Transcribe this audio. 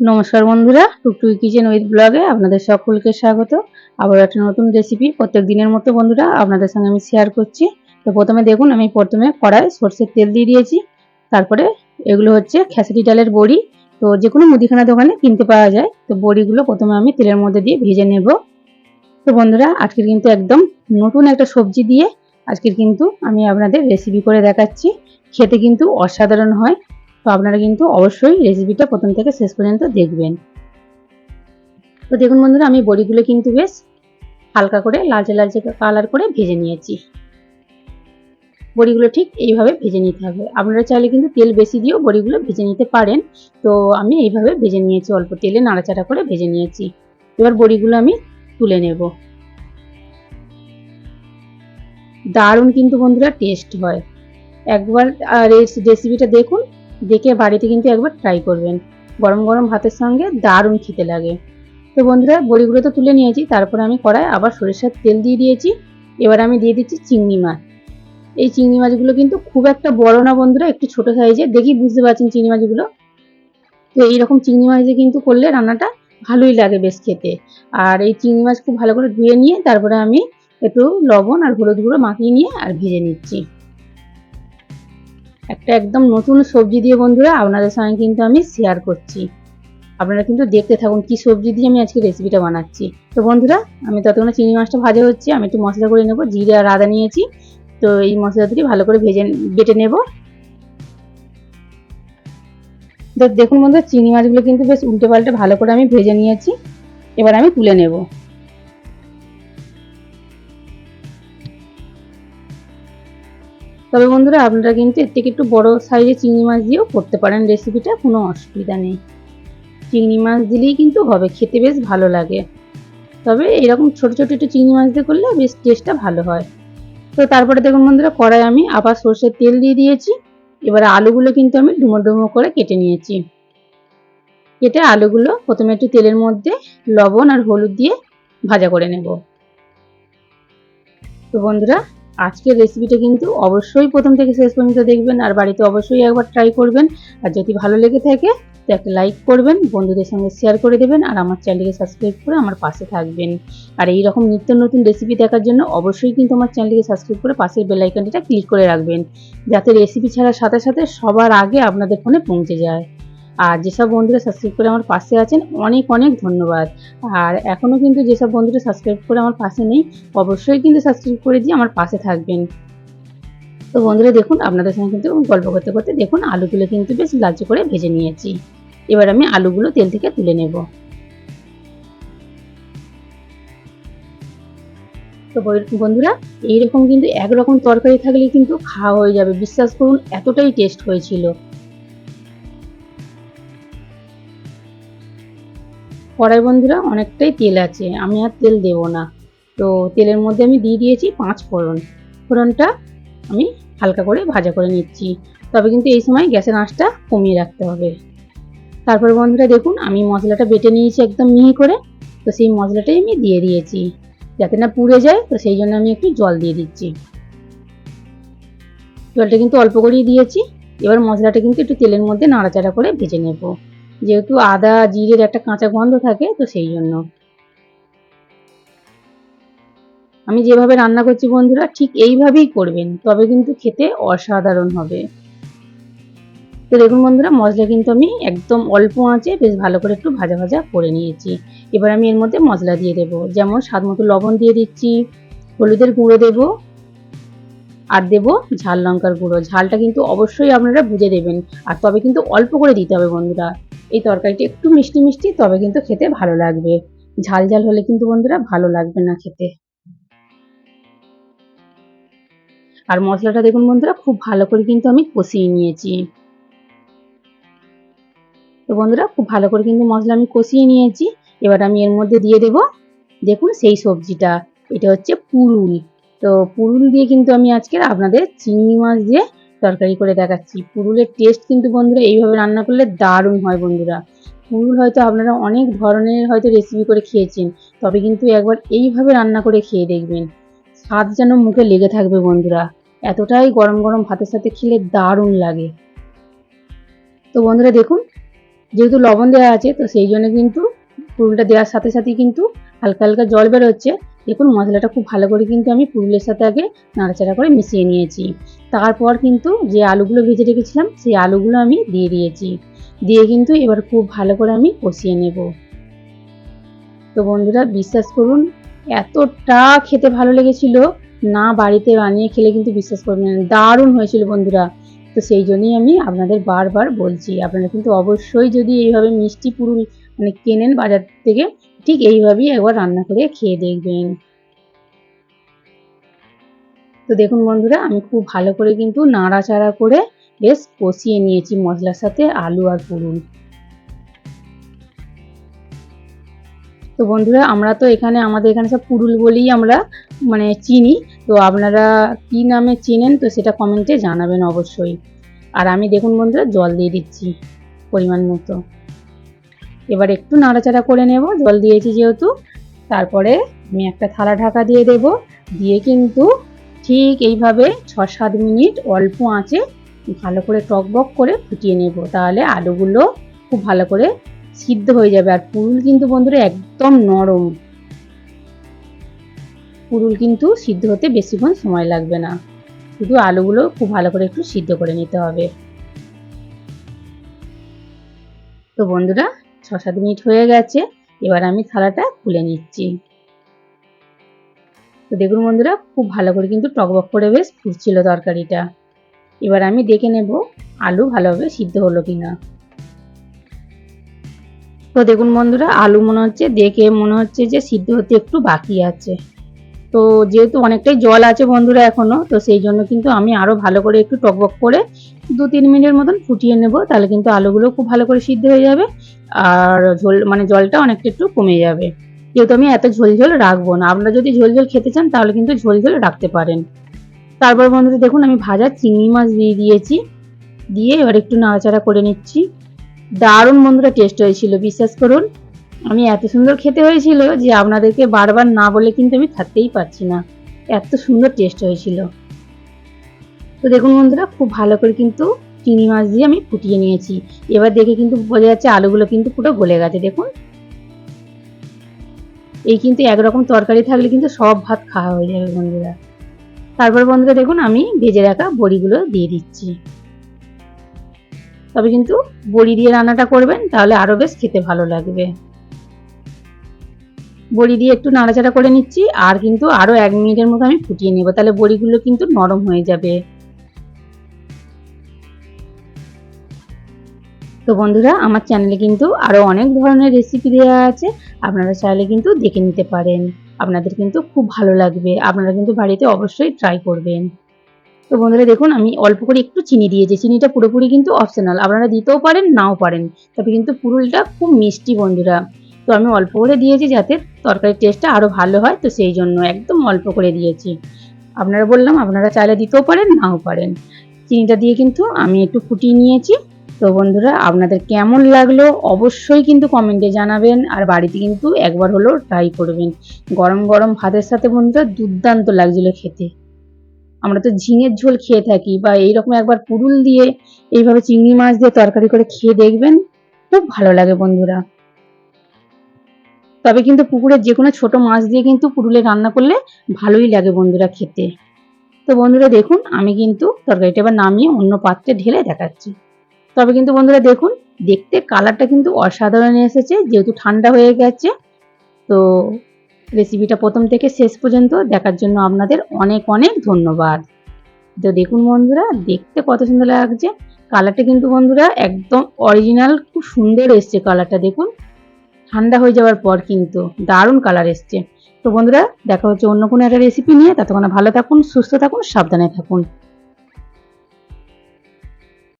নমস্কার বন্ধুরা, টুকটুকি kitchen with ব্লগে আপনাদের সকলকে স্বাগত। আবার একটা নতুন রেসিপি প্রত্যেক দিনের মতো বন্ধুরা আপনাদের সঙ্গে আমি শেয়ার করছি। তো প্রথমে দেখুন, আমি প্রথমে কড়াই সর্ষের তেল দিয়ে দিয়েছি। তারপরে এগুলো হচ্ছে খেসারি ডালের বড়ি। তো যে কোনো মুদিখানা দোকানে কিনতে পাওয়া যায়। তো বড়িগুলো প্রথমে আমি তেলের মধ্যে দিয়ে ভেজে নেব। তো বন্ধুরা, আজকের কিন্তু একদম নতুন একটা সবজি দিয়ে আজকের কিন্তু আমি আপনাদের রেসিপি করে দেখাচ্ছি। খেতে কিন্তু অসাধারণ হয়। তো আপনারা কিন্তু অবশ্যই রেসিপিটা প্রথম থেকে শেষ পর্যন্ত দেখবেন। তো দেখুন বন্ধুরা, আমি বড়িগুলো কিন্তু বেশ হালকা করে লালচে লালচে কালার করে ভেজে নিয়েছি। বড়িগুলো ঠিক এইভাবে ভেজে নিতে হবে। আপনারা চাইলে কিন্তু তেল বেশি দিয়েও বড়িগুলো ভেজে নিতে পারেন। তো আমি এইভাবে ভেজে নিয়েছি, অল্প তেলে নাড়াচাড়া করে ভেজে নিয়েছি। এবার বড়িগুলো আমি তুলে নেব। দারুণ কিন্তু বন্ধুরা টেস্ট হয়। একবার রেসিপিটা দেখুন। দেখে বাড়িতে কিন্তু একবার ট্রাই করবেন। গরম গরম ভাতের সঙ্গে দারুণ খেতে লাগে। তো বন্ধুরা, বড়িগুলো তো তুলে নিয়েছি, তারপরে আমি কড়াই আবার সরিষার তেল দিয়ে দিয়েছি। এবার আমি দিয়ে দিচ্ছি চিংড়ি মাছ। এই চিংড়ি মাছগুলো কিন্তু খুব একটা বড় না বন্ধুরা, একটু ছোট সাইজে দেখি বুঝতে পারছেন চিংড়ি মাছগুলো? তো এইরকম চিংড়ি মাছ দিয়ে কিন্তু করলে রান্নাটা ভালোই লাগে বেশ খেতে। আর এই চিংড়ি মাছ খুব ভালো করে ধুয়ে নিয়ে তারপরে আমি একটু লবণ আর হলুদ গুঁড়ো মাখিয়ে নিয়ে আর ভেজে নিচ্ছি। একটা একদম নতুন সবজি দিয়ে বন্ধুরা আপনাদের সঙ্গে কিন্তু আমি শেয়ার করছি। আপনারা কিন্তু দেখতে থাকুন কি সবজি দিয়ে আমি আজকে রেসিপিটা বানাচ্ছি। তো বন্ধুরা, আমি ততক্ষণে চিনি মাছটা ভাজা হচ্ছে, আমি একটু মশলা করে নেব, জিরে আর আদা নিয়েছি। তো এই মশলা দুটি ভালো করে ভেজে বেটে নেব। দেখুন বন্ধুরা চিনি মাছগুলো কিন্তু বেশ উল্টে পাল্টে ভালো করে আমি ভেজে নিয়েছি। এবার আমি তুলে নেব। তবে বন্ধুরা, আপনারা কিন্তু এর থেকে একটু বড় সাইজে চিংড়ি মাছ দিয়েও করতে পারেন রেসিপিটা কোনো অসুবিধা নেই। চিংড়ি মাছ দিলেই কিন্তু হবে, খেতে বেশ ভালো লাগে। তবে এরকম ছোট ছোট একটু চিংড়ি মাছ দিয়ে করলে বেশ টেস্টটা ভালো হয়। তো তারপরে দেখুন বন্ধুরা, কড়াই আমি আবার সর্ষের তেল দিয়ে দিয়েছি। এবারে আলুগুলো কিন্তু আমি ডুমো ডুমো করে কেটে নিয়েছি। কেটে আলুগুলো প্রথমে একটু তেলের মধ্যে লবণ আর হলুদ দিয়ে ভাজা করে নেব। তো বন্ধুরা আজকের রেসিপিটা কিন্তু অবশ্যই প্রথম থেকে শেষ পর্যন্ত দেখবেন, আর বাড়িতে অবশ্যই একবার ট্রাই করবেন। আর যদি ভালো লেগে থাকে, তো একটা লাইক করবেন, বন্ধুদের সঙ্গে শেয়ার করে দেবেন, আর আমার চ্যানেলকে সাবস্ক্রাইব করে আমার পাশে থাকবেন। আর এই রকম নিত্য নতুন রেসিপি দেখার জন্য অবশ্যই কিন্তু আমার চ্যানেলকে সাবস্ক্রাইব করে পাশের বেল আইকনটা ক্লিক করে রাখবেন, যাতে রেসিপি ছাড়ার সাথে সাথে সবার আগে আপনাদের ফোনে পৌঁছে যায়। আর যেসব বন্ধুরা সাবস্ক্রাইব করে আমার পাশে আছেন, অনেক অনেক ধন্যবাদ। আর এখনও কিন্তু যেসব বন্ধুরা সাবস্ক্রাইব করে আমার পাশে নেই, অবশ্যই কিন্তু সাবস্ক্রাইব করে দিয়ে আমার পাশে থাকবেন। তো বন্ধুরা দেখুন, আপনাদের সঙ্গে কিন্তু গল্প করতে করতে দেখুন, আলুগুলো কিন্তু বেশ লালচে করে ভেজে নিয়েছি। এবার আমি আলুগুলো তেল থেকে তুলে নেব। তো বন্ধুরা, এইরকম কিন্তু একরকম তরকারি থাকলে কিন্তু খাওয়া হয়ে যাবে। বিশ্বাস করুন, এতটাই টেস্ট হয়েছিল। কড়াই বন্ধুরা অনেকটাই তেল আছে, আমি আর তেল দেব না। তো তেলের মধ্যে আমি দিয়ে দিয়েছি পাঁচ ফোড়ন। ফোড়নটা আমি হালকা করে ভাজা করে নিচ্ছি। তবে কিন্তু এই সময় গ্যাসের আঁচটা কমিয়ে রাখতে হবে। তারপর বন্ধুরা দেখুন, আমি মশলাটা বেটে নিয়েছি একদম মিহি করে। তো সেই মশলাটাই আমি দিয়ে দিয়েছি। যাতে না পুড়ে যায়, তো সেই জন্য আমি একটু জল দিয়ে দিচ্ছি। জলটা কিন্তু অল্প করেই দিয়েছি। এবার মশলাটা কিন্তু একটু তেলের মধ্যে নাড়াচাড়া করে ভেজে নেব। যেহেতু আদা, জিরের একটা কাঁচা গন্ধ থাকে, তো সেই জন্য। আমি যেভাবে রান্না করছি বন্ধুরা, ঠিক এইভাবেই করবেন, তবে কিন্তু খেতে অসাধারণ হবে। তো দেখুন বন্ধুরা, মশলা কিন্তু আমি একদম অল্প আঁচে বেশ ভালো করে একটু ভাজা ভাজা করে নিয়েছি। এবার আমি এর মধ্যে মশলা দিয়ে দেবো। যেমন স্বাদ মতো লবণ দিয়ে দিচ্ছি, হলুদের গুঁড়ো দেবো, আর দেবো ঝাল লঙ্কার গুঁড়ো। ঝালটা কিন্তু অবশ্যই আপনারা বুঝে দেবেন, আর তবে কিন্তু অল্প করে দিতে হবে বন্ধুরা। এই তরকারিটা একটু মিষ্টি মিষ্টি, তবে কিন্তু খেতে ভালো লাগবে। ঝাল ঝাল হলে কিন্তু বন্ধুরা ভালো লাগবে না খেতে। আর মশলাটা দেখুন বন্ধুরা, খুব ভালো করে কিন্তু আমি কষিয়ে নিয়েছি। তো বন্ধুরা, খুব ভালো করে কিন্তু মশলা আমি কষিয়ে নিয়েছি। এবার আমি এর মধ্যে দিয়ে দেব, দেখুন সেই সবজিটা। এটা হচ্ছে পুরুল। তো পুরুল দিয়ে কিন্তু আমি আজকে আপনাদের চিংড়ি মাছ দিয়ে তরকারি করে দেখাচ্ছি। পুরুলের টেস্ট কিন্তু বন্ধুরা এইভাবে রান্না করলে দারুণ হয় বন্ধুরা। পুরুল হয়তো আপনারা অনেক ধরনের হয়তো রেসিপি করে খেয়েছেন, তবে কিন্তু একবার এইভাবে রান্না করে খেয়ে দেখবেন। স্বাদ যেন মুখে লেগে থাকবে বন্ধুরা। এতটাই গরম গরম ভাতের সাথে খেলে দারুণ লাগে। তো বন্ধুরা দেখুন, যেহেতু লবণ দেওয়া আছে, তো সেই জন্য কিন্তু পুরুলটা দেওয়ার সাথে সাথে কিন্তু হালকা হালকা জল বেরোচ্ছে। দেখুন, মশলাটা খুব ভালো করে কিন্তু আমি পুরুলের সাথে আগে নাড়াচাড়া করে মিশিয়ে নিয়েছি। তারপর কিন্তু যে আলুগুলো ভেজে রেখেছিলাম, সেই আলুগুলো আমি দিয়ে দিয়েছি। দিয়ে কিন্তু এবার খুব ভালো করে আমি কষিয়ে নেব। তো বন্ধুরা, বিশ্বাস করুন, এতটা খেতে ভালো লেগেছিল, না বাড়িতে বানিয়ে খেলে কিন্তু বিশ্বাস করবেন না। দারুণ হয়েছিল বন্ধুরা। তো সেই জন্যই আমি আপনাদের বারবার বলছি, আপনারা কিন্তু অবশ্যই যদি এইভাবে মিষ্টি পুরুল মানে কেনেন বাজার থেকে ঠিক এইভাবেই একবার রান্না করে খেয়ে দেখবেন। তো দেখুন বন্ধুরা, আমি খুব ভালো করে কিন্তু নাড়াচাড়া করে বেশ কষিয়ে নিয়েছি মশলার সাথে আলু আর পুরুল তো বন্ধুরা, আমরা তো এখানে, আমাদের এখানে সব পুরুল বলেই আমরা মানে চিনি। তো আপনারা কি নামে চেনেন তো সেটা কমেন্টে জানাবেন অবশ্যই। আর আমি দেখুন বন্ধুরা, জল দিয়ে দিচ্ছি পরিমাণ মতো। এবার একটু নাড়াচাড়া করে নেব। জল দিয়েছি যেহেতু, তারপরে আমি একটা থালা ঢাকা দিয়ে দেব। দিয়ে কিন্তু ঠিক এইভাবে ছ সাত মিনিট অল্প আঁচে ভালো করে টকবক করে ফুটিয়ে নেব। তাহলে আলুগুলো খুব ভালো করে সিদ্ধ হয়ে যাবে। আর পুরুল কিন্তু বন্ধুরা একদম নরম। পুরুল কিন্তু সিদ্ধ হতে বেশিক্ষণ সময় লাগবে না। শুধু আলুগুলো খুব ভালো করে একটু সিদ্ধ করে নিতে হবে। তো বন্ধুরা ছ সাত মিনিট হয়ে গেছে, এবার আমি থালাটা খুলে নিচ্ছি। তো দেখুন বন্ধুরা, খুব ভালো করে কিন্তু টকবক করে বেশ ফুটছিল তরকারিটা। এবার আমি দেখে নেব আলু ভালোভাবে সিদ্ধ হলো কিনা। তো দেখুন বন্ধুরা, আলু মনে হচ্ছে, দেখে মনে হচ্ছে যে সিদ্ধ হতে একটু বাকি আছে। তো যেহেতু অনেকটাই জল আছে বন্ধুরা এখনও, তো সেই জন্য কিন্তু আমি আরও ভালো করে একটু টকবক করে দু তিন মিনিটের মতন ফুটিয়ে নেব, তাহলে কিন্তু আলুগুলো খুব ভালো করে সিদ্ধ হয়ে যাবে আর ঝোল মানে জলটা অনেকটা একটু কমে যাবে। যেহেতু আমি এত ঝোল ঝোল রাখব না, আপনারা যদি ঝোল ঝোল খেতে চান তাহলে কিন্তু ঝোল ঝোল রাখতে পারেন। তারপর বন্ধুরা দেখুন, আমি ভাজা চিংড়ি মাছ দিয়ে দিয়েছি, দিয়ে এবার একটু নাড়াচাড়া করে নিচ্ছি। দারুণ বন্ধুরা টেস্ট হয়েছিল, বিশ্বাস করুন। আমি এত সুন্দর খেতে হয়েছিল যে আপনাদেরকে বারবার না বলে কিন্তু আমি থাকতেই পারছি না। এত সুন্দর টেস্ট হয়েছিল। তো দেখুন বন্ধুরা, খুব ভালো করে কিন্তু চিংড়ি মাছ দিয়ে আমি ফুটিয়ে নিয়েছি। এবার দেখে কিন্তু বোঝা যাচ্ছে আলুগুলো কিন্তু পুরো গলে গেছে, দেখুন। এই কিন্তু একরকম তরকারি থাকলে কিন্তু সব ভাত খাওয়া হয়ে যাবে বন্ধুরা। তারপর বন্ধুরা দেখুন, আমি ভেজে রাখা বড়িগুলো দিয়ে দিচ্ছি। তবে কিন্তু বড়ি দিয়ে রান্নাটা করবেন, তাহলে আরও বেশ খেতে ভালো লাগবে। বড়ি দিয়ে একটু নাড়াচাড়া করে নিচ্ছি, আর কিন্তু আরও এক মিনিটের মতো আমি ফুটিয়ে নেব, তাহলে বড়িগুলো কিন্তু নরম হয়ে যাবে। তো বন্ধুরা, আমার চ্যানেলে কিন্তু আরও অনেক ধরনের রেসিপি দেওয়া আছে। আপনারা চাইলে কিন্তু দেখে নিতে পারেন। আপনাদের কিন্তু খুব ভালো লাগবে। আপনারা কিন্তু বাড়িতে অবশ্যই ট্রাই করবেন। তো বন্ধুরা, দেখুন, আমি অল্প করে একটু চিনি দিয়েছি। চিনিটা পুরোপুরি কিন্তু অপশনাল আপনারা দিতেও পারেন, নাও পারেন। তবে কিন্তু পুরুলটা খুব মিষ্টি, বন্ধুরা। তো আমি অল্প করে দিয়েছি যাতে তরকারির টেস্টটা আরও ভালো হয়। তো সেই জন্য একদম অল্প করে দিয়েছি। আপনারা বললাম, আপনারা চাইলে দিতেও পারেন, নাও পারেন। চিনিটা দিয়ে কিন্তু আমি একটু ফুটিয়ে নিয়েছি। তো বন্ধুরা, আপনাদের কেমন লাগল অবশ্যই কিন্তু কমেন্টে জানাবেন আর বাড়িতে কিন্তু একবার হলেও ট্রাই করবেন। গরম গরম ভাতের সাথে বন্ধুরা দুর্দান্ত লাগছিল খেতে। আমরা তো ঝিঙের ঝোল খেয়ে থাকি বা এইরকম একবার পুরুল দিয়ে এইভাবে চিংড়ি মাছ দিয়ে তরকারি করে খেয়ে দেখবেন, খুব ভালো লাগে বন্ধুরা। তবে কিন্তু পুকুরের যে কোনো ছোটো মাছ দিয়ে কিন্তু পুরুলে রান্না করলে ভালোই লাগে বন্ধুরা খেতে। তো বন্ধুরা দেখুন, আমি কিন্তু তরকারিটা এবার নামিয়ে অন্য পাত্রে ঢেলে দেখাচ্ছি। তবে কিন্তু বন্ধুরা দেখুন, দেখতে কালারটা কিন্তু অসাধারণ এসেছে, যেহেতু ঠান্ডা হয়ে গেছে। তো রেসিপিটা প্রথম থেকে শেষ পর্যন্ত দেখার জন্য আপনাদের অনেক অনেক ধন্যবাদ। তো দেখুন বন্ধুরা, দেখতে কত সুন্দর লাগছে। কালারটা কিন্তু বন্ধুরা একদম অরিজিনাল খুব সুন্দর এসছে কালারটা দেখুন। ঠান্ডা হয়ে যাওয়ার পর কিন্তু দারুণ কালার এসছে। তো বন্ধুরা, দেখা হচ্ছে অন্য কোনো একটা রেসিপি নিয়ে। ততক্ষণ ভালো থাকুন, সুস্থ থাকুন, সাবধানে থাকুন।